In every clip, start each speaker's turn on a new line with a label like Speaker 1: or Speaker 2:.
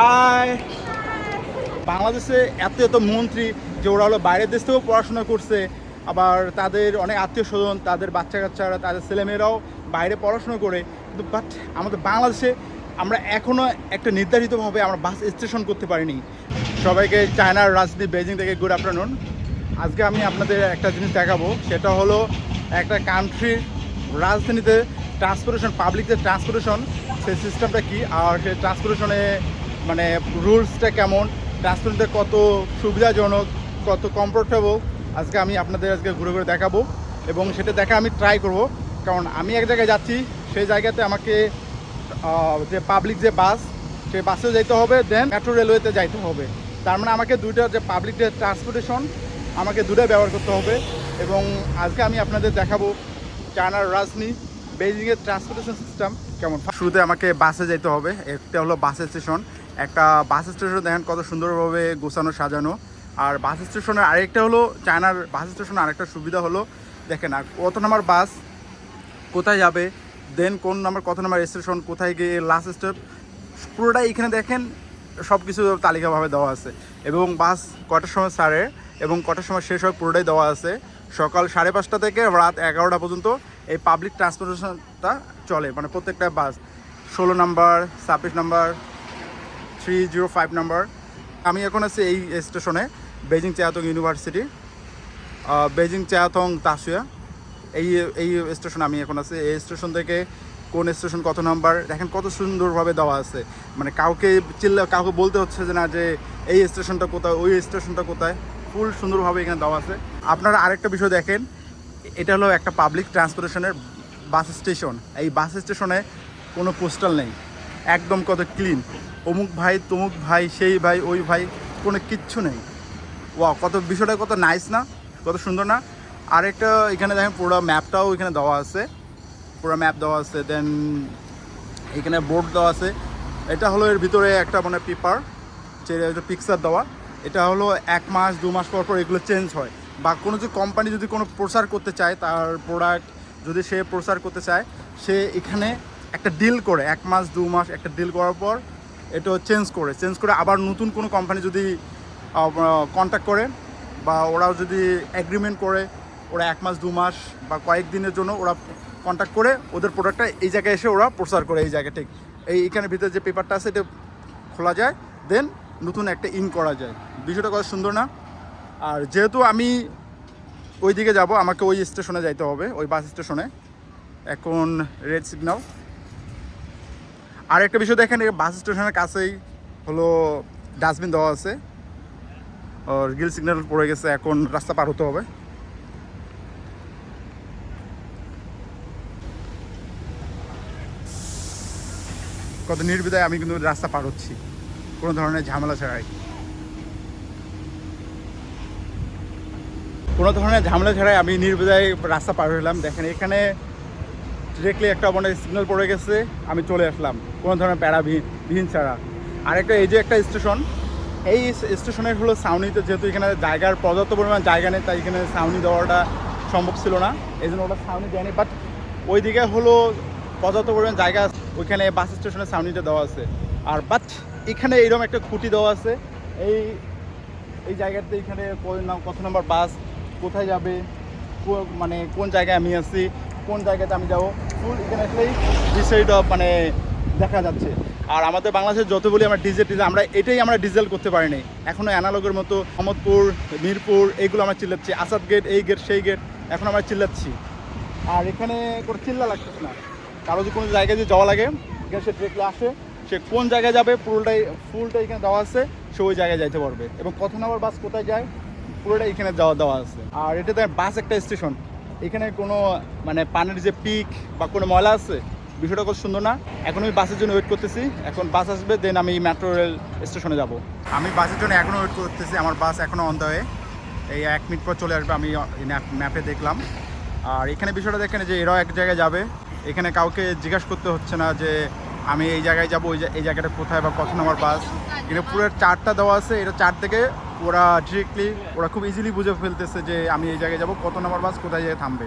Speaker 1: High. বাংলাদেশে এত এত মন্ত্রী যে ওরা হলো বাইরের দেশ থেকেও পড়াশোনা করছে, আবার তাদের অনেক আত্মীয় স্বজন, তাদের বাচ্চা কাচ্চারা, তাদের ছেলেমেয়েরাও বাইরে পড়াশোনা করে। কিন্তু বাট আমাদের বাংলাদেশে আমরা এখনও একটা নির্ধারিতভাবে আমরা বাস স্টেশন করতে পারিনি। সবাইকে চায়নার রাজনীতি বেজিং থেকে গুড আফটারনুন আজকে আমি আপনাদের একটা জিনিস দেখাবো, সেটা হলো একটা কান্ট্রির রাজধানীতে ট্রান্সপোর্টেশন পাবলিক যে ট্রান্সপোর্টেশন সেই সিস্টেমটা কী, আর সেই ট্রান্সপোর্টেশনে মানে রুলসটা কেমন ট্রান্সপোর্টে কত সুবিধাজনক, কত কমফোর্টেবল আজকে আমি আপনাদের আজকে ঘুরে ঘুরে দেখাবো এবং সেটা দেখা আমি ট্রাই করব। কারণ আমি এক জায়গায় যাচ্ছি, সেই জায়গাতে আমাকে যে পাবলিক যে বাস সেই বাসেও যেতে হবে দেন মেট্রো রেলওয়েতে যাইতে হবে। তার মানে আমাকে দুইটা যে পাবলিক যে ট্রান্সপোর্টেশন আমাকে দুটোই ব্যবহার করতে হবে এবং আজকে আমি আপনাদের দেখাবো চায়নার রাজনী বেজিংয়ের ট্রান্সপোর্টেশন সিস্টেম কেমন। শুরুতে আমাকে বাসে যেতে হবে একটা হলো বাস স্টেশন একটা বাস স্টেশন, দেখেন কত সুন্দরভাবে গোছানো, সাজানো। আর বাস স্টেশনের আরেকটা হলো চায়নার বাস স্টেশনের আরেকটা সুবিধা হলো, দেখেন, আর কত নাম্বার বাস, কোথায় যাবে দেন কোন নাম্বার, কত নাম্বার স্টেশন, কোথায় গিয়ে লাস্ট স্টপ পুরোটাই এখানে দেখেন সব কিছু তালিকাভাবে দেওয়া আছে। এবং বাস কটার সময় সারে এবং কটার সময় শেষ হয়, পুরোটাই দেওয়া আছে। সকাল সাড়ে পাঁচটা থেকে রাত এগারোটা পর্যন্ত এই পাবলিক ট্রান্সপোর্টেশনটা চলে মানে প্রত্যেকটা বাস। ষোলো নাম্বার, ছাব্বিশ number three zero five number আমি এখন আছি এই স্টেশনে Beijing Jiaotong university Beijing Jiaotong তাসুয়া এই এই স্টেশন আমি এখন আছি। এই স্টেশন থেকে কোন স্টেশন কত নাম্বার দেখেন কত সুন্দরভাবে দেওয়া আছে। মানে কাউকে চিল্লা, কাউকে বলতে হচ্ছে যে না যে এই স্টেশনটা কোথায়, ওই স্টেশনটা কোথায়। ফুল সুন্দরভাবে এখানে দেওয়া আছে। আপনারা আরেকটা বিষয় দেখেন, এটা হলো একটা পাবলিক ট্রান্সপোর্টেশনের বাস স্টেশন এই বাস স্টেশনে কোনো পোস্টাল নেই। একদম কত ক্লিন অমুক ভাই, তমুক ভাই, সেই ভাই, ওই ভাই, কোনো কিচ্ছু নেই। ওয়া কত বিষয়টা কত নাইস না, কত সুন্দর না। আরেকটা, এখানে দেখেন পুরো ম্যাপটাও এখানে দেওয়া আছে। পুরো ম্যাপ দেওয়া আছে দেন এখানে বোর্ড দেওয়া আছে। এটা হলো এর ভিতরে একটা মানে পেপার যে পিকচার দেওয়া। এটা হলো এক মাস, দু মাস পর পর এগুলো চেঞ্জ হয়। বা কোনো যে কোম্পানি যদি কোনো প্রচার করতে চায়, তার প্রোডাক্ট যদি সে প্রচার করতে চায়, সে এখানে একটা ডিল করে। এক মাস, দু মাস একটা ডিল করার পর এটা চেঞ্জ করে চেঞ্জ করে আবার নতুন কোনো কোম্পানি যদি কন্ট্যাক্ট করে বা ওরাও যদি অ্যাগ্রিমেন্ট করে, ওরা এক মাস, দু মাস বা কয়েক দিনের জন্য ওরা কন্ট্যাক্ট করে, ওদের প্রোডাক্টটা এই জায়গায় এসে ওরা প্রচার করে এই জায়গায় ঠিক। এই এখানে ভিতরে যে পেপারটা আছে এটা খোলা যায় দেন নতুন একটা ইন করা যায়। বিষয়টা কত সুন্দর না? আর যেহেতু আমি ওই দিকে যাব, আমাকে ওই স্টেশনে যাইতে হবে, ওই বাস স্টেশনে এখন রেড সিগন্যাল আর একটা বিষয় দেখেন বাস স্টেশনের কাছেই হলো ডাস্টবিন দেওয়া আছে। গিল সিগন্যাল পড়ে গেছে, এখন রাস্তা পার হতে হবে। কত নির্বিধায় আমি কিন্তু রাস্তা পার হচ্ছি, কোনো ধরনের ঝামেলা ছাড়াই। কোনো ধরনের ঝামেলা ছাড়াই আমি নির্বিধায় রাস্তা পার হলাম। দেখেন, এখানে ডিরেক্টলি একটা মানে সিগন্যাল পড়ে গেছে, আমি চলে আসলাম। কোনো ধরনের প্যারা বিহীন ছাড়া। আরেকটা, এই যে একটা স্টেশন এই স্টেশনের হলো সাউনিতে যেহেতু এখানে জায়গার পর্যাপ্ত পরিমাণ জায়গা নেই, তাই এখানে সাউনি দেওয়াটা সম্ভব ছিল না। এই জন্য ওটা সাউনি দেয়নি বাট ওইদিকে হলো পর্যাপ্ত পরিমাণ জায়গা ওইখানে বাস স্টেশনে সাউনিটা দেওয়া আছে। আর বাট এখানে এইরকম একটা খুঁটি দেওয়া আছে, এই এই জায়গাতে এখানে কত নম্বর বাস কোথায় যাবে মানে কোন জায়গায় আমি আছি কোন জায়গাতে আমি যাব? ফুল এখানে আসলেই বিষয়টা মানে দেখা যাচ্ছে। আর আমাদের বাংলাদেশে যত বলি আমরা ডিজেল ডিজেল আমরা এটাই আমরা ডিজেল করতে পারিনি। এখনও অ্যানালগের মতো মোহাম্মদপুর মিরপুর এইগুলো আমরা চিল্লাচ্ছি। আসাদ গেট এই গেট সেই গেট এখন আমরা চিল্লাচ্ছি। আর এখানে কোনো চিল্লা লাগতেছে না। কারও যদি কোনো জায়গায় যদি যাওয়া লাগে, এখানে সে ট্রেকলে আসে, সে কোন জায়গায় যাবে, পুরোটাই ফুলটা এখানে দেওয়া আছে, সে ওই জায়গায় যাইতে পারবে। এবং কত নাম্বার বাস কোথায় যায়, পুরোটাই এখানে যাওয়া দেওয়া আছে। আর এটাতে বাস একটা স্টেশন এখানে কোনো মানে পানির যে পিক বা কোনো ময়লা আছে, বিষয়টা খুব সুন্দর না? এখন আমি বাসের জন্য ওয়েট করতেছি। এখন বাস আসবে দেন আমি মেট্রো রেল স্টেশনে যাব। আমি বাসের জন্য এখনও ওয়েট করতেছি, আমার বাস এখনও অন হয়ে এই এক মিনিট পর চলে আসবে, আমি ম্যাপে দেখলাম। আর এখানে বিষয়টা দেখেন যে এরাও এক জায়গায় যাবে। এখানে কাউকে জিজ্ঞাসা করতে হচ্ছে না যে আমি এই জায়গায় যাব ওই এই জায়গাটা কোথায় বা কত নম্বর বাস? এটা পুরো চারটা দেওয়া আছে, এটা চার থেকে ওরা ডিরেক্টলি ওরা খুব ইজিলি বুঝে ফেলতেছে যে আমি এই জায়গায় যাব, কত নম্বর বাস কোথায় যেয়ে থামবে।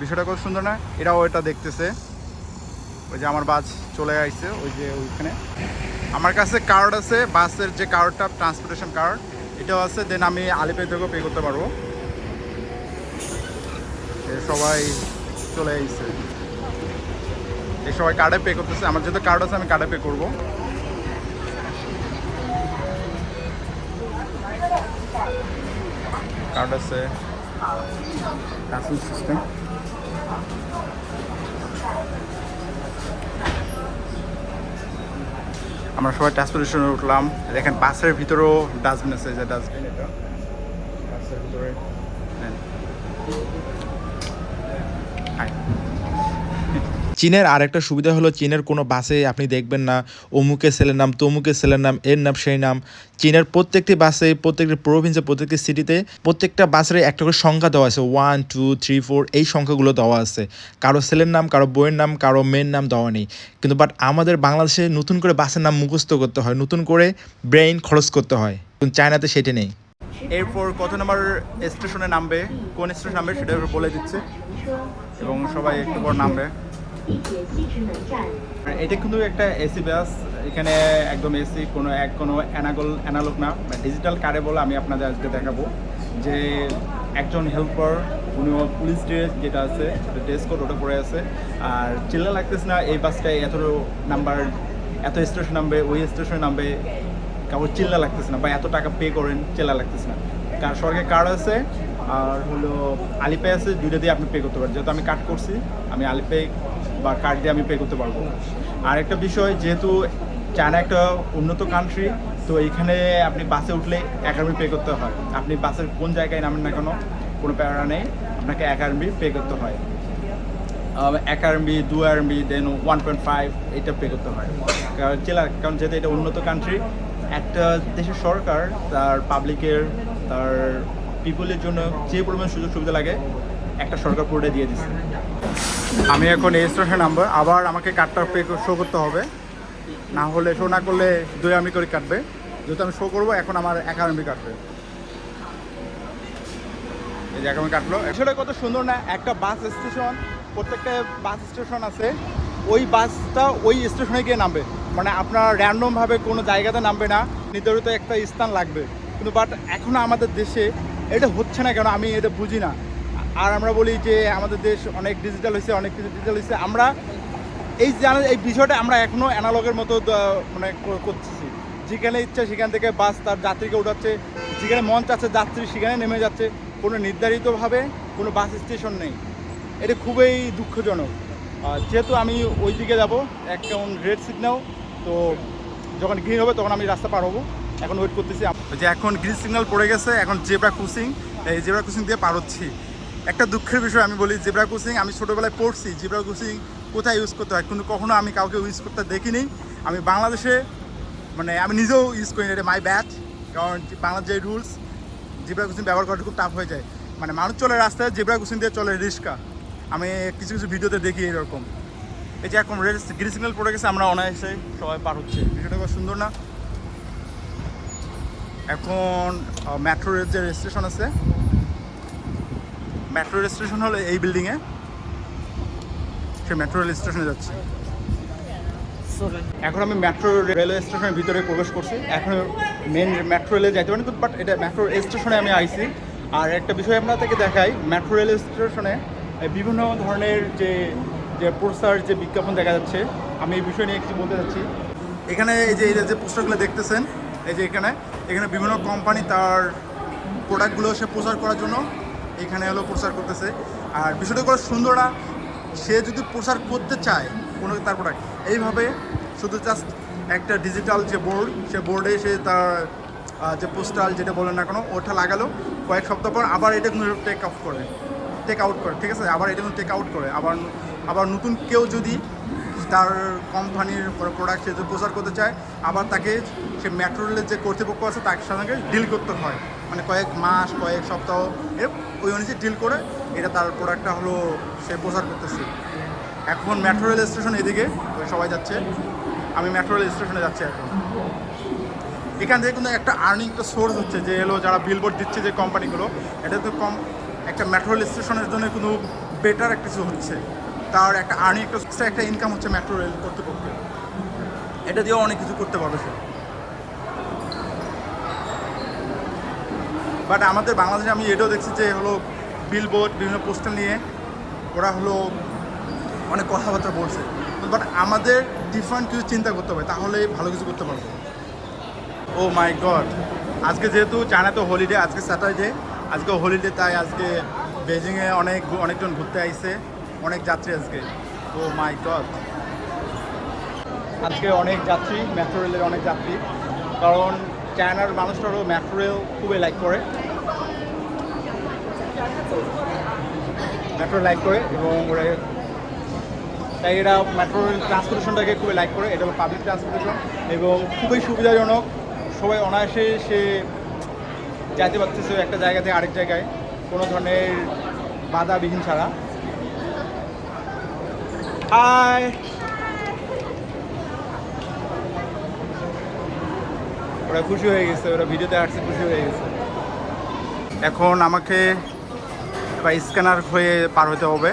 Speaker 1: বিষয়টা খুব সুন্দর না? এরাও এটা দেখতেছে। ওই যে আমার বাস চলে আসছে ওই যে ওইখানে। আমার কাছে কার্ড আছে, বাসের যে কার্ডটা ট্রান্সপোর্টেশন কার্ড এটাও আছে দেন আমি আলিপে থেকেও পে করতে পারব। সবাই চলে আসছে এই সবাই কার্ডে পে করতেছে, আমার যেহেতু কার্ড আছে, আমি কার্ডে পে করব। কার্ড আছে। সিস্টেম আমরা সবাই ট্রান্সপোর্টেশনে উঠলাম। দেখেন, বাসের ভিতরেও ডাস্টবিন আছে, যে ডাস্টবিন এটা। বাসের ভিতরে। নেন।
Speaker 2: চীনের আরেকটা সুবিধা হলো চীনের কোনো বাসে আপনি দেখবেন না। অমুকে ছেলের নাম তমুকে ছেলের নাম, এর নাম, সেই নাম। চীনের প্রত্যেকটি বাসে, প্রত্যেকটি প্রভিন্সে প্রত্যেকটি সিটিতে প্রত্যেকটা বাসের একটা করে সংখ্যা দেওয়া আছে। ওয়ান টু থ্রি ফোর এই সংখ্যাগুলো দেওয়া আছে। কারও ছেলের নাম, কারও বইয়ের নাম, কারও মেয়ের নাম দেওয়া নেই। কিন্তু বাট আমাদের বাংলাদেশে নতুন করে বাসের নাম মুখস্থ করতে হয়, নতুন করে ব্রেইন খরচ করতে হয়। কিন্তু চায়নাতে সেটি নেই।
Speaker 1: এরপর কত নম্বর স্টেশনে নামবে? কোন স্টেশন নামবে সেটা বলে দিচ্ছে। এবং সবাই একটু পর নামবে। এটা কিন্তু একটা এসি বাস, এখানে একদম এসি, কোনো এক, কোনো অ্যানাগল, অ্যানালগ না। ডিজিটাল কারে বলে আমি আপনাদের আজকে দেখাবো। যে একজন হেল্পার উনি পুলিশ ড্রেস যেটা আছে ড্রেস কোড ওটা পরে আছে। আর চিল্লা লাগতেছে না, এই বাসটায় এত নাম্বার এত স্টেশন নামবে, ওই স্টেশনে নামবে কারোর চিল্লা লাগতেছে না বা এত টাকা পে করেন, চিল্লা লাগতেছে না। কার সরকারি কার্ড আছে, আর হলো আলিপে আছে, দুইটা দিয়ে আপনি পে করতে পারেন। যেহেতু আমি কার্ড করছি, আমি আলিপে বা কার্ড দিয়ে আমি পে করতে পারব। আর একটা বিষয়, যেহেতু চায়না একটা উন্নত কান্ট্রি তো এইখানে আপনি বাসে উঠলে আরবি পে করতে হয়। আপনি বাসের কোন জায়গায় নামেন না কেন, কোনো প্যারা নেই, আপনাকে এক আরবি পে করতে হয়। এক আরবি দু আরবি দেন ওয়ান পয়েন্ট ফাইভ এটা পে করতে হয়। কারণ জেলা, কারণ যেহেতু এটা উন্নত কান্ট্রি একটা দেশের সরকার তার পাবলিকের তার পিপলের জন্য যে পরিমাণ সুযোগ সুবিধা লাগে, একটা সরকার পুরোটা দিয়ে দিচ্ছে। আমি এখন এই স্টেশনে নামবো। আবার আমাকে কার্ডটা পে শো করতে হবে। না হলে শো না করলে দুই আর্মি করে কাটবে। যেহেতু আমি শো করব, এখন আমার এক আর্মি কাটবে। এই যে এখন কাটলো। আসলে কত সুন্দর না, একটা বাস স্টেশন প্রত্যেকটা বাস স্টেশন আছে। ওই বাসটা ওই স্টেশনে গিয়ে নামবে। মানে আপনার র্যান্ডমভাবে কোনো জায়গাতে নামবে না। নির্ধারিত একটা স্থান লাগবে। কিন্তু বাট এখনও আমাদের দেশে এটা হচ্ছে না কেন, আমি এটা বুঝি না। আর আমরা বলি যে আমাদের দেশ অনেক ডিজিটাল হয়েছে অনেক কিছু ডিজিটাল হয়েছে আমরা এই এই বিষয়টা আমরা এখনও অ্যানালগের মতো মানে করতেছি। যেখানে ইচ্ছা সেখান থেকে বাস তার যাত্রীকে উঠাচ্ছে। যেখানে মন চাচ্ছে যাত্রী সেখানে নেমে যাচ্ছে। কোনো নির্ধারিতভাবে কোনো বাস স্টেশন নেই। এটা খুবই দুঃখজনক। যেহেতু আমি ওই দিকে যাব একদম রেড সিগন্যাল তো যখন গ্রিন হবে তখন আমি রাস্তা পার হব। এখন ওয়েট করতেছি। যে এখন গ্রিন সিগন্যাল পড়ে গেছে, এখন জেব্রা ক্রসিং এই জেব্রা ক্রসিং দিয়ে পার হচ্ছি। একটা দুঃখের বিষয় আমি বলি, জেব্রা ক্রসিং আমি ছোটোবেলায় পড়ছি, জেব্রা ক্রসিং কোথায় ইউজ করতে হয়? কিন্তু কখনো আমি কাউকে ইউজ করতে দেখিনি। আমি বাংলাদেশে মানে আমি নিজেও ইউজ করি এটা মাই ব্যাচ কারণ বাংলার যে রুলস জেব্রা ক্রসিং ব্যবহার করাটা খুব টাফ হয়ে যায়। মানে মানুষ চলে রাস্তায়, জেব্রা ক্রসিং দিয়ে চলে রিক্সা আমি কিছু কিছু ভিডিওতে দেখি এরকম। এই যে এখন রেড গ্রিন সিগন্যাল পড়ে গেছে, আমরা অনায়াসে সবাই পার হচ্ছে। বিষয়টা খুব সুন্দর না? এখন মেট্রো রেল যে স্টেশন আছে মেট্রো রেল স্টেশন হলো এই বিল্ডিংয়ে সে মেট্রো রেল স্টেশনে যাচ্ছি। এখন আমি মেট্রো রেলওয়ে স্টেশনের ভিতরে প্রবেশ করছি। এখন মেন মেট্রো রেলে যাইতে পারি বাট এটা মেট্রো স্টেশনে আমি আইছি। আর একটা বিষয় আপনাদেরকে দেখাই মেট্রো রেল স্টেশনে বিভিন্ন ধরনের যে যে পোস্টার যে বিজ্ঞাপন দেখা যাচ্ছে, আমি এই বিষয় নিয়ে কিছু বলতে চাচ্ছি এখানে এই যে এই যে পোস্টারগুলো দেখতেছেন, এই যে এখানে এখানে বিভিন্ন কোম্পানি তার প্রোডাক্টগুলো সে প্রচার করার জন্য এখানে হলো প্রচার করতেছে। আর বিষয়টা করে সুন্দর না সে যদি প্রচার করতে চায়, কোনো তার প্রোডাক্ট এইভাবে শুধু জাস্ট একটা ডিজিটাল যে বোর্ড সে বোর্ডে সে তার যে পোস্টাল যেটা বলেন না কোনো, ওটা লাগালো। কয়েক সপ্তাহ পর আবার এটা কিন্তু টেক আউট করে। টেক আউট করে, ঠিক আছে? আবার এটা কিন্তু টেক আউট করে। আবার আবার নতুন কেউ যদি তার কোম্পানির প্রোডাক্ট সে যদি প্রচার করতে চায়, আবার তাকে সে মেট্রো রেলের যে কর্তৃপক্ষ আছে, তার সঙ্গে ডিল করতে হয়। মানে কয়েক মাস, কয়েক সপ্তাহ, এর ওই অনুযায়ী ডিল করে এটা তার প্রোডাক্টটা হলো সে প্রচার করতেছে। এখন মেট্রো রেল স্টেশন এদিকে, ওই সবাই যাচ্ছে। আমি মেট্রো রেল স্টেশনে যাচ্ছি এখন। এখান থেকে কিন্তু একটা আর্নিং একটা সোর্স হচ্ছে, যে এলো যারা বিলবোর্ড দিচ্ছে যে কোম্পানিগুলো এটা তো কম, একটা মেট্রো রেল স্টেশনের জন্য কিন্তু বেটার একটা কিছু হচ্ছে। তার একটা আর্নিং একটা একটা ইনকাম হচ্ছে মেট্রো রেল কর্তৃপক্ষের। এটা দিয়েও অনেক কিছু করতে পারবে সে। বাট আমাদের বাংলাদেশে আমি এটাও দেখছি যে হলো বিলবোর্ড বিভিন্ন পোস্টার নিয়ে ওরা হলো অনেক কথাবার্তা বলছে। বাট আমাদের ডিফারেন্ট কিছু চিন্তা করতে হবে, তাহলে ভালো কিছু করতে পারব। ও মাই গড আজকে যেহেতু চায়না তো হলিডে আজকে স্যাটারডে আজকে হলিডে তাই আজকে বেজিংয়ে অনেক, অনেকজন ঘুরতে আইছে, অনেক যাত্রী আজকে। ও মাই গড আজকে অনেক যাত্রী মেট্রো রেলের অনেক যাত্রী। কারণ চায়নার মানুষটারও মেট্রো রেল খুবই লাইক করে। মেট্রো লাইক করে এবং ওরা তাই এরা মেট্রো ট্রান্সপোর্টেশনটাকে খুবই লাইক করে, এটা হলো পাবলিক ট্রান্সপোর্টেশন এবং খুবই সুবিধাজনক। সবাই অনায়াসে সে যাইতে পারতেছে একটা জায়গা থেকে আরেক জায়গায়, কোনো ধরনের বাধাবিহীন ছাড়া। হাই ওরা খুশি হয়ে গেছে, ওরা ভিডিওতে আসছে, খুশি হয়ে গেছে। এখন আমাকে বা স্ক্যানার হয়ে পার হতে হবে।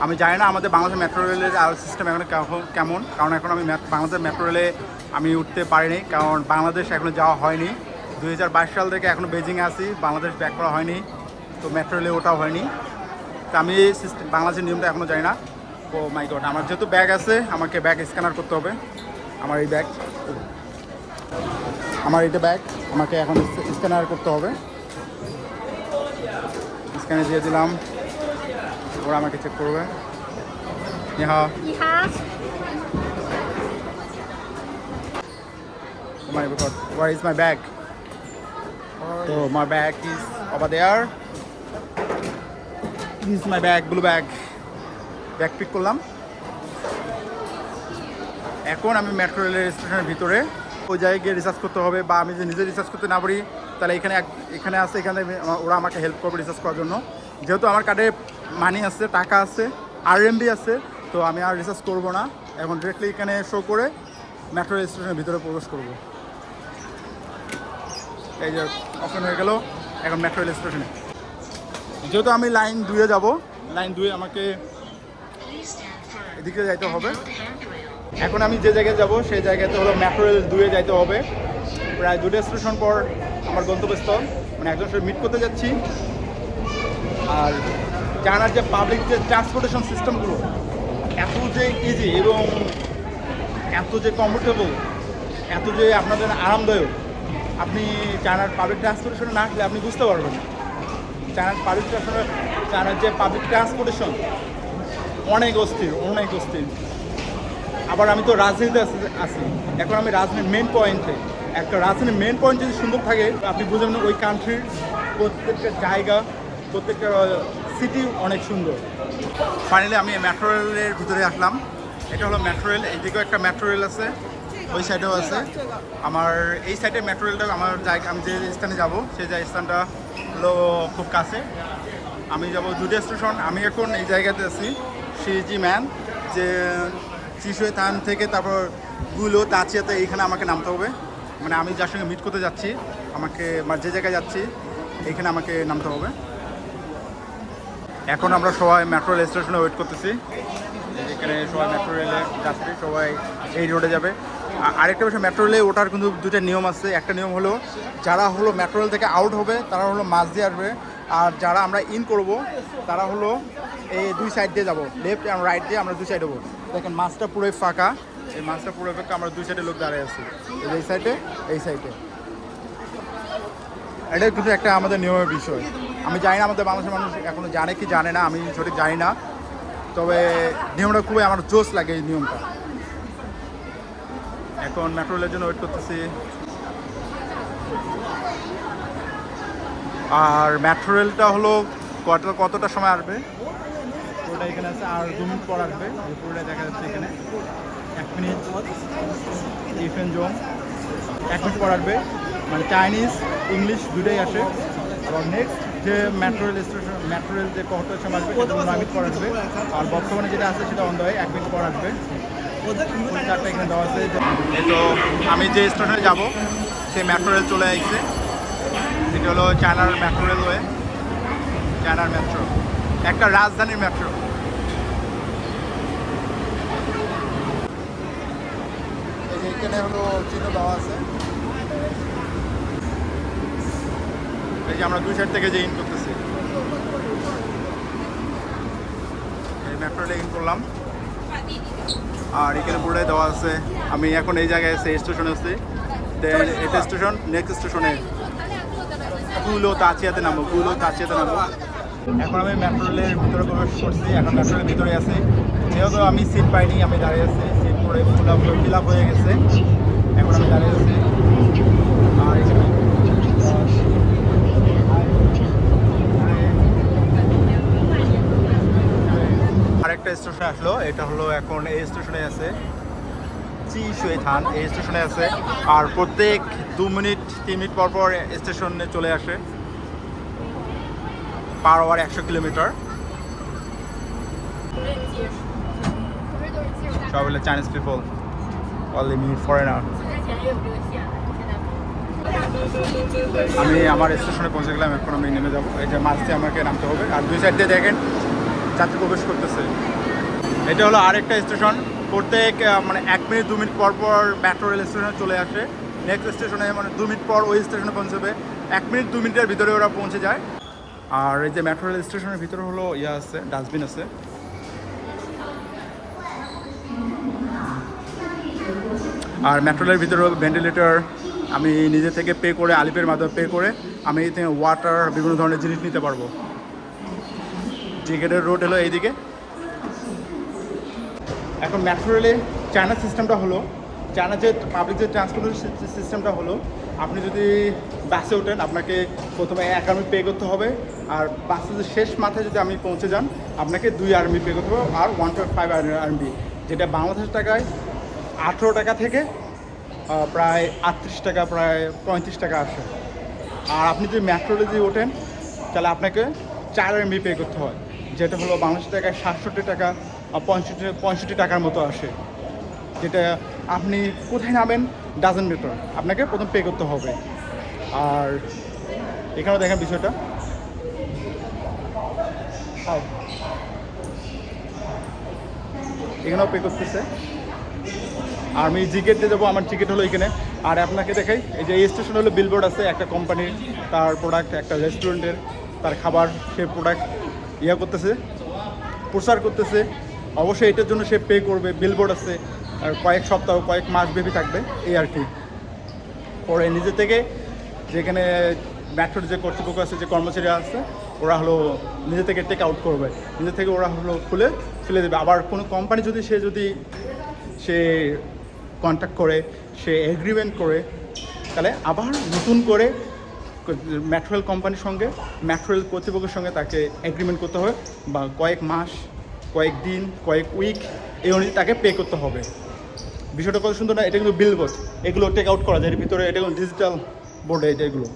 Speaker 1: আমি জানি না আমাদের বাংলাদেশ মেট্রো রেলের আর সিস্টেম এখন কেমন- কারণ এখন আমি বাংলাদেশ মেট্রো রেলে আমি উঠতে পারিনি, কারণ বাংলাদেশ এখনও যাওয়া হয়নি। দুই হাজার বাইশ সাল থেকে এখনও বেজিংয়ে আছি, বাংলাদেশ ব্যাক করা হয়নি, তো মেট্রো রেলে ওটাও হয়নি। তো আমি সিস্টেম, বাংলাদেশের নিয়মটা এখনও জানি না। ও মাই গড আমার যেহেতু ব্যাগ আছে, আমাকে ব্যাগ স্ক্যানার করতে হবে। আমার এই ব্যাগ আমার এটা ব্যাগ আমাকে এখন স্ক্যানার করতে হবে। স্ক্যানে দিয়ে দিলাম। ওরা আমাকে চেক করবে।
Speaker 3: 你好
Speaker 1: ，my god where is my bag? so my bag is over there. This is my bag blue bag. Bag pick করলাম। এখন আমি মেট্রো রেলের স্টেশনের ভিতরে। ওই জায়গায় গিয়ে রিসার্চ করতে হবে বা আমি যদি নিজে রিসার্চ করতে না পারি তাহলে এখানে এখানে আছে, এখানে ওরা আমাকে হেল্প করবে রিসার্চ করার জন্য। যেহেতু আমার কার্ডে মানি আছে, টাকা আছে আর এমবি আছে, তো আমি আর রিসার্চ করব না। এখন ডিরেক্টলি এখানে শো করে মেট্রো স্টেশনের ভিতরে প্রবেশ করব। এই যে ওপেন হয়ে গেল, এখন মেট্রো রেল স্টেশনে যেহেতু আমি লাইন দুয়ে যাব লাইন দুয়ে আমাকে এদিকে যাইতে হবে। এখন আমি যে জায়গায় যাব, সেই জায়গাতে হলো মেট্রো রেল দুয়ে যাইতে হবে। প্রায় দুটো স্টেশন পর আমার গন্তব্যস্থল মানে একজন সাথে মিট করতে যাচ্ছি। আর জানার যে পাবলিক যে ট্রান্সপোর্টেশন সিস্টেমগুলো এত যে ইজি এবং এত যে কমফোর্টেবল এত যে আপনাদের আরামদায়ক, আপনি চায়নার পাবলিক ট্রান্সপোর্টেশনে না আসলে আপনি বুঝতে পারবেন চায়নার পাবলিক ট্রান্সপোর্ট চায়নার যে পাবলিক ট্রান্সপোর্টেশন অনেক অস্থির অনেক অস্থির। আবার আমি তো রাজনীতিতে আছি- এখন আমি রাজধানীর মেন পয়েন্টে একটা রাজধানীর মেন পয়েন্ট যদি সুন্দর থাকে, আপনি বুঝবেন ওই কান্ট্রির প্রত্যেকটা জায়গা, প্রত্যেকটা সিটি অনেক সুন্দর। ফাইনালি আমি মেট্রো রেলের ভিতরে আসলাম। এটা হলো মেট্রো রেল এইদিকেও একটা মেট্রো রেল আছে, ওই সাইডেও আছে। আমার এই সাইডে মেট্রো রেলটা আমার জায়গা, আমি যে স্থানে যাব, সেই স্থানটা হলো খুব কাছে। আমি যাব দুটো স্টেশন, আমি এখন এই জায়গাতে আছি, সিজি ম্যান, যে চিশুয়ে থান থেকে তারপরগুলো, তাচিয়াতে এইখানে আমাকে নামতে হবে। মানে আমি যার সঙ্গে মিট করতে যাচ্ছি, আমাকে মানে যে জায়গায় যাচ্ছি এইখানে আমাকে নামতে হবে। এখন আমরা সবাই মেট্রো রেল স্টেশনে ওয়েট করতেছি। এখানে সবাই মেট্রো রেলে যাত্রী সবাই এই রোডে যাবে। আরেকটা বিষয় মেট্রো রেলে ওঠার কিন্তু দুটো নিয়ম আছে। একটা নিয়ম হলো, যারা হলো মেট্রো রেল থেকে আউট হবে, তারা হলো মাছ দিয়ে আসবে। আর যারা আমরা ইন করব, তারা হলো এই দুই সাইড দিয়ে যাব। লেফট অ্যান্ড রাইট দিয়ে আমরা দুই সাইড হব। দেখেন, মাছটা পুরোই ফাঁকা। এই মাছটা পুরো ফাঁকা আমরা দুই সাইডে লোক দাঁড়িয়ে আছি। এই সাইডে এই সাইডে এটা কিন্তু একটা আমাদের নিয়মের বিষয়। আমি জানি না আমাদের বাংলাদেশের মানুষ এখনও জানে কি জানে না, আমি সঠিক জানি না। তবে নিয়মটা খুবই আমার জোশ লাগে এই নিয়মটা। এখন মেট্রো রেলের জন্য ওয়েট করতেছি। আর মেট্রো রেলটা হলো কত, কতটা সময় আসবে? পুরোটা এখানে আছে, আর দু মিনিট পর আসবে। পুরোটা দেখা যাচ্ছে এখানে। এক মিনিট। ডিফেন্স জোন এক মিনিট পর মানে চাইনিজ ইংলিশ দুটোই আসে। আবার নেক্সট যে metro rail station metro rail যে কত সময় আসবে সেটা নয় মিনিট পর আসবে। আর বর্তমানে যেটা আছে, সেটা অন্ধ হয় এক মিনিট পর আসবে। এখানে দেওয়া আছে। তো আমি যে স্টেশনে যাব, সেই মেট্রো রেল চলে আসছে। এটা হলো চায়নার মেট্রো রেলওয়ে চায়নার মেট্রো একটা রাজধানীর মেট্রো এখানে হলো চিহ্ন দেওয়া আছে। এই যে আমরা দুই সাইড থেকে যে ইন করতেছি। এই মেট্রোলে ইন করলাম। আর এখানে পুরোটাই দেওয়া আছে। আমি এখন এই জায়গায় এসে স্টেশনে আছি। দেন এটা স্টেশন নেক্সট স্টেশনে কুলো তাচিয়াতে নামবো কুলো তাচিয়াতে নামবো। এখন আমি মেট্রো রেলের ভিতরে প্রবেশ করছি। এখন মেট্রো রেলের ভিতরে আছি। যেহেতু আমি সিট পাইনি, আমি দাঁড়িয়ে আছি। সিট পরে ফুল আপ হয়ে গেছে। এখন আমি দাঁড়িয়ে আছি। আর আরেকটা স্টেশন আসলো, এটা হলো এখন এই স্টেশনে আছে। চি শুয়ে থান, এই স্টেশনে আছে। আর প্রত্যেক দু মিনিট, তিন মিনিট পর পর স্টেশনে চলে আসে। পার আওয়ার একশো কিলোমিটার। সব হলো Chinese people only me foreigner আমি আমার স্টেশনে পৌঁছে গেলাম, এখন আমি নেমে যাব। এই যে মাঝতে আমাকে নামতে হবে। আর দুই সাইড দিয়ে দেখেন, যাত্রী প্রবেশ করতেছে। এটা হলো আরেকটা স্টেশন প্রত্যেক মানে এক মিনিট, দু মিনিট পর পর মেট্রো রেল স্টেশনে চলে আসে। নেক্সট স্টেশনে মানে দু মিনিট পর ওই স্টেশনে পৌঁছবে। এক মিনিট, দু মিনিটের ভিতরে ওরা পৌঁছে যায়। আর এই যে মেট্রো রেল স্টেশনের ভিতরে হলো ইয়ে আছে ডাস্টবিন আছে। আর মেট্রো রেলের ভিতরে ভেন্টিলেটর, আমি নিজে থেকে পে করে, আলিপের মাধ্যমে পে করে, আমি ওয়াটার বিভিন্ন ধরনের জিনিস নিতে পারব। টিকেটের রোড হলো এইদিকে। এখন মেট্রো রেলে চায়না সিস্টেমটা হলো চায়না যে পাবলিক যে ট্রান্সপোর্টেশন সিস্টেমটা হলো, আপনি যদি বাসে ওঠেন, আপনাকে প্রথমে এক আর্মি পে করতে হবে, আর বাসে যে শেষ মাথায় যদি আপনি পৌঁছে যান, আপনাকে দুই আর্মি পে করতে হবে, আর ওয়ান পয়েন্ট ফাইভ আর্মি যেটা বাংলাদেশ টাকায় আঠেরো টাকা থেকে প্রায় আটত্রিশ টাকা, প্রায় পঁয়ত্রিশ টাকা আসে। আর আপনি যদি মেট্রো রেলে যদি ওঠেন, তাহলে আপনাকে চার এমবি পে করতে হয়, যেটা হলো বাংলাদেশ টাকায় সাতষট্টি টাকা পঁয়ষট্টি পঁয়ষট্টি টাকার মতো আসে। যেটা আপনি কোথায় নামেন ডাজেন্ট ম্যাটার আপনাকে প্রথম পে করতে হবে। আর এখানেও দেখেন বিষয়টা. এখানেও পে করতেছে। আর আমি টিকিট দিয়ে দেবো, আমার টিকিট হলো এখানে। আর আপনাকে দেখাই, এই যে এই স্টেশন হলো বিলবোর্ড আছে, একটা কোম্পানির তার প্রোডাক্ট একটা রেস্টুরেন্টের তার খাবার, সে প্রোডাক্ট ইয়ে করতেছে, প্রচার করতেছে। অবশ্যই এটার জন্য সে পে করবে বিলবোর্ড আছে। আর কয়েক সপ্তাহ, কয়েক মাস ব্যাপী থাকবে, এই আর কি। পরে নিজে থেকে যেখানে মেট্রোর যে কর্তৃপক্ষ আছে, যে কর্মচারী আছে, ওরা হলো নিজে থেকে টেক আউট করবে। নিজে থেকে ওরা হলো খুলে ফেলে দেবে। আবার কোনো কোম্পানি যদি সে যদি সে কন্ট্যাক্ট করে, সে এগ্রিমেন্ট করে, তাহলে আবার নতুন করে ম্যাট্রোয়েল কোম্পানির সঙ্গে ম্যাট্রোয়েল কর্তৃপক্ষের সঙ্গে তাকে এগ্রিমেন্ট করতে হবে বা কয়েক মাস, কয়েক দিন, কয়েক উইক এই অনুযায়ী তাকে পে করতে হবে। বিষয়টা কত সুন্দর না, এটা কিন্তু বিল বোর্ড এগুলো টেক আউট করা যায়, এর ভিতরে এটা কিন্তু ডিজিটাল বোর্ডে এটা এগুলো।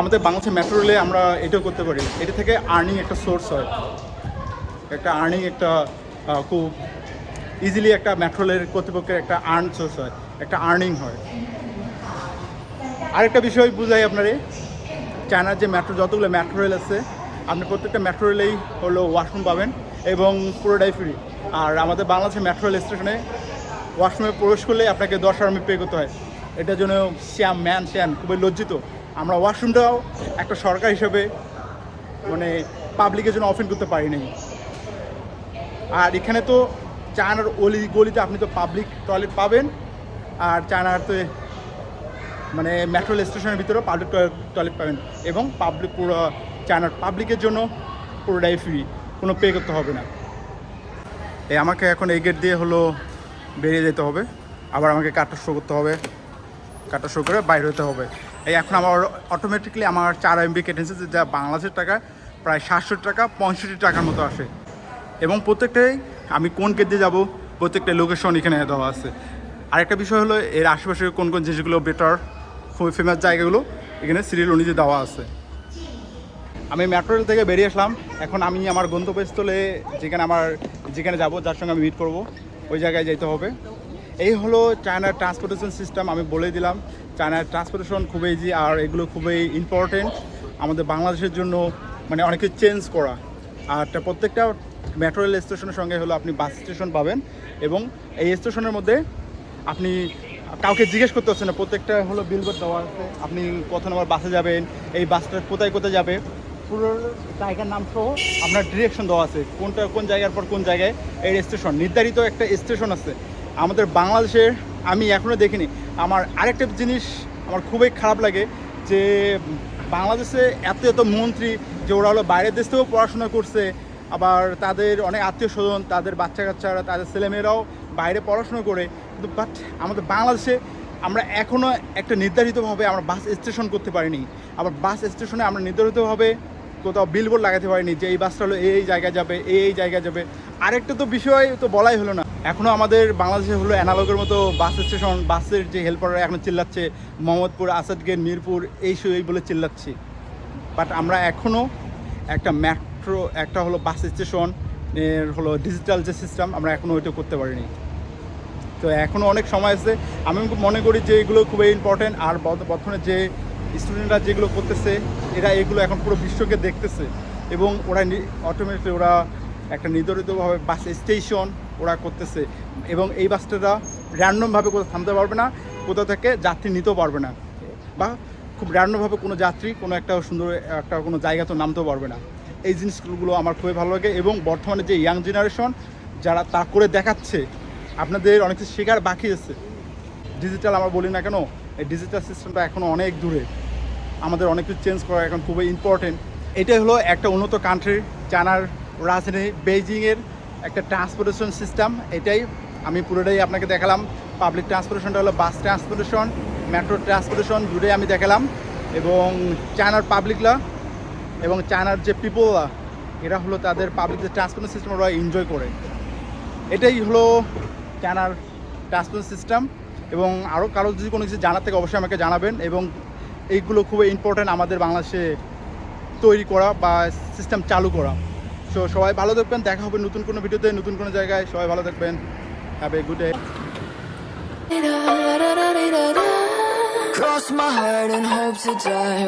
Speaker 1: আমাদের বাংলাদেশে মেট্রো আমরা এটাও করতে পারি। এটা থেকে আর্নিং একটা সোর্স হয়। একটা আর্নিং একটা খুব ইজিলি একটা মেট্রো রেলের কর্তৃপক্ষের একটা আর্ন সোর্স হয়, একটা আর্নিং হয়। আরেকটা বিষয় বুঝাই আপনারে, চায়নার যে মেট্রো যতগুলো মেট্রো রেল আছে, আপনি প্রত্যেকটা মেট্রো রেলেই হলো ওয়াশরুম পাবেন এবং পুরোটাই ফ্রি আর আমাদের বাংলাদেশের মেট্রো রেল স্টেশনে ওয়াশরুমে প্রবেশ করলে আপনাকে দশ আর্মি পে করতে হয়। এটার জন্য শ্যাম ম্যান শ্যান খুবই লজ্জিত। আমরা ওয়াশরুমটাও একটা সরকার হিসেবে মানে পাবলিকের জন্য অফেন করতে পারিনি আর এখানে তো চায়নার অলি গলিতে আপনি তো পাবলিক টয়লেট পাবেন, আর চায়নাতে মানে মেট্রো স্টেশনের ভিতরেও পাবলিক টয়লেট পাবেন এবং পাবলিক পুরো চায়নার পাবলিকের জন্য পুরোটাই ফ্রি কোনো পে করতে হবে না। এই আমাকে এখন এই গেট দিয়ে হলো বেরিয়ে যেতে হবে, আবার আমাকে কার্ডটা শো করতে হবে কার্ডটা শো করে বাইরে হতে হবে। এই এখন আমার অটোমেটিকলি আমার চার এমবি কেটেছে যা বাংলাদেশের টাকা, প্রায় সাতষট্টি টাকা, পঁয়ষট্টি টাকার মতো আসে। এবং প্রত্যেকটাই আমি কোন দিয়ে যাব? প্রত্যেকটা লোকেশন এখানে দেওয়া আছে। আরেকটা বিষয় হলো, এর আশেপাশে কোন কোন জিনিসগুলো বেটার ফেমাস জায়গাগুলো, এখানে সিরিয়াল অনুযায়ী দেওয়া আছে। আমি মেট্রো রেল থেকে বেরিয়ে আসলাম। এখন আমি আমার গন্তব্যস্থলে যেখানে আমার, যেখানে যাব, যার সঙ্গে আমি মিট করব, ওই জায়গায় যেতে হবে। এই হলো চায়নার ট্রান্সপোর্টেশন সিস্টেম আমি বলে দিলাম। চায়নার ট্রান্সপোর্টেশন খুবই ইজি আর এগুলো খুবই ইম্পর্টেন্ট আমাদের বাংলাদেশের জন্য মানে অনেক চেঞ্জ করা। আর প্রত্যেকটা মেট্রো রেল স্টেশনের সঙ্গে হলো আপনি বাস স্টেশন পাবেন এবং এই স্টেশনের মধ্যে আপনি কাউকে জিজ্ঞেস করতে হচ্ছে না, প্রত্যেকটা হলো বিলবোর্ড দেওয়া আছে। আপনি কত নম্বর বাসে যাবেন, এই বাসটা কোথায় কোথায় যাবে, পুরো জায়গার নাম সহ আপনার ডিরেকশন দেওয়া আছে, কোনটা কোন জায়গার পর কোন জায়গায় এই স্টেশন নির্ধারিত একটা স্টেশন আছে। আমাদের বাংলাদেশের, আমি এখনও দেখিনি। আমার আরেকটা জিনিস আমার খুবই খারাপ লাগে যে বাংলাদেশে এত এত মন্ত্রী যে ওরা হলো বাইরের দেশ থেকেও পড়াশোনা করছে আবার তাদের অনেক আত্মীয় স্বজন, তাদের বাচ্চা কাচ্চারা তাদের ছেলেমেয়েরাও বাইরে পড়াশোনা করে। কিন্তু বাট আমাদের বাংলাদেশে আমরা এখনও একটা নির্ধারিতভাবে আমরা বাস স্টেশন করতে পারিনি। আবার বাস স্টেশনে আমরা নির্ধারিতভাবে কোথাও বিলবোর্ড লাগাতে পারিনি যে এই বাসটা হলো এই জায়গায় যাবে, এই এই জায়গায় যাবে। আরেকটা তো বিষয় তো বলাই হলো না। এখনও আমাদের বাংলাদেশে হলো অ্যানালগের মতো বাস স্টেশন, বাসের যে হেল্পাররা এখন চিল্লাচ্ছে, মোহাম্মদপুর, আসাদগেট, মিরপুর, এই এই বলে চিল্লাচ্ছি। বাট আমরা এখনও একটা মেট্রো একটা হলো বাস স্টেশন, এর হলো ডিজিটাল যে সিস্টেম আমরা এখনও ওইটা করতে পারিনি। তো এখনও অনেক সময় আছে। আমি মনে করি যে এগুলো খুবই ইম্পর্টেন্ট আর বর্ত- বর্তমানে যে স্টুডেন্টরা যেগুলো করতেছে, এরা এগুলো এখন পুরো বিশ্বকে দেখতেছে। এবং ওরা অটোমেটিকলি ওরা একটা নির্ধারিতভাবে বাস স্টেশন ওরা করতেছে। এবং এই বাসটা র্যান্ডমভাবে কোথাও থামতে পারবে না, কোথাও থেকে যাত্রী নিতেও পারবে না। বা খুব র্যান্ডমভাবে কোনো যাত্রী কোনো একটা সুন্দর একটা কোনো জায়গা তো নামতেও পারবে না। এই জিনিসগুলো আমার খুবই ভালো লাগে এবং বর্তমানে যে ইয়াং জেনারেশন যারা তা করে দেখাচ্ছে, আপনাদের অনেক কিছু শেখার বাকি আছে। ডিজিটাল আমরা বলি না কেন, এই ডিজিটাল সিস্টেমটা এখনও অনেক দূরে। আমাদের অনেক কিছু চেঞ্জ করা এখন খুবই ইম্পর্টেন্ট এটাই হলো একটা উন্নত কান্ট্রির চায়নার রাজধানী বেইজিংয়ের একটা ট্রান্সপোর্টেশন সিস্টেম এটাই আমি পুরোটাই আপনাকে দেখালাম। পাবলিক ট্রান্সপোর্টেশনটা হলো বাস ট্রান্সপোর্টেশন মেট্রো ট্রান্সপোর্টেশন দুটোই আমি দেখালাম। এবং চায়নার পাবলিকরা এবং চায়নার যে পিপলরা, এরা হলো তাদের পাবলিক যে ট্রান্সপোর্টেশন সিস্টেম ওরা এনজয় করে। এটাই হলো চায়নার ট্রান্সপোর্ট সিস্টেম এবং আরও কারও যদি কোনো কিছু জানার থেকে, অবশ্যই আমাকে জানাবেন এবং এইগুলো খুবই ইম্পর্ট্যান্ট আমাদের বাংলাদেশে তৈরি করা বা সিস্টেম চালু করা। সো সবাই ভালো থাকবেন, দেখা হবে নতুন কোনো ভিডিওতে, নতুন কোনো জায়গায়। সবাই ভালো থাকবেন। Have a good day
Speaker 3: Cross my heart and hope to die.